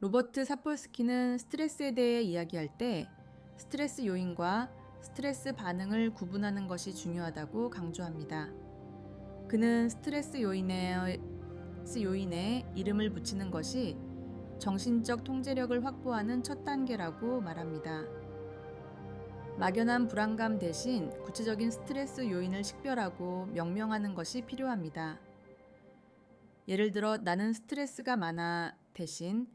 로버트 사폴스키는 스트레스에 대해 이야기할 때 스트레스 요인과 스트레스 반응을 구분하는 것이 중요하다고 강조합니다. 그는 스트레스 요인에, 요인에 이름을 붙이는 것이 정신적 통제력을 확보하는 첫 단계라고 말합니다. 막연한 불안감 대신 구체적인 스트레스 요인을 식별하고 명명하는 것이 필요합니다. 예를 들어 나는 스트레스가 많아 대신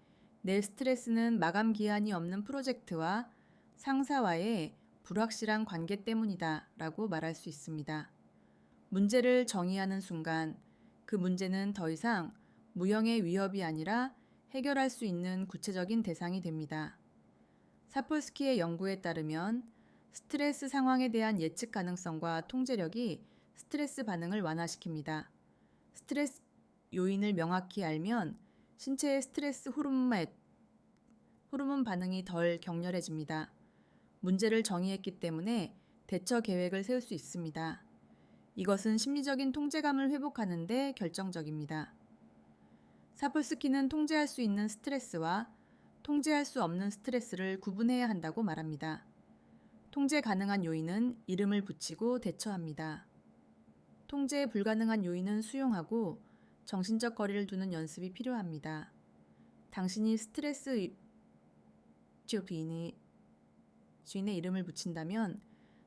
내 스트레스는 마감 기한이 없는 프로젝트와 상사와의 불확실한 관계 때문이다 라고 말할 수 있습니다. 문제를 정의하는 순간 그 문제는 더 이상 무형의 위협이 아니라 해결할 수 있는 구체적인 대상이 됩니다. 사폴스키의 연구에 따르면 스트레스 상황에 대한 예측 가능성과 통제력이 스트레스 반응을 완화시킵니다. 스트레스 요인을 명확히 알면 신체의 스트레스 호르몬, 호르몬 반응이 덜 격렬해집니다. 문제를 정의했기 때문에 대처 계획을 세울 수 있습니다. 이것은 심리적인 통제감을 회복하는데 결정적입니다. 사폴스키는 통제할 수 있는 스트레스와 통제할 수 없는 스트레스를 구분해야 한다고 말합니다. 통제 가능한 요인은 이름을 붙이고 대처합니다. 통제 불가능한 요인은 수용하고 정신적 거리를 두는 연습이 필요합니다. 당신이 스트레스 주인이 주인의 이름을 붙인다면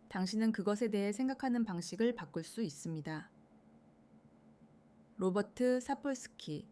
당신은 그것에 대해 생각하는 방식을 바꿀 수 있습니다. 로버트 사폴스키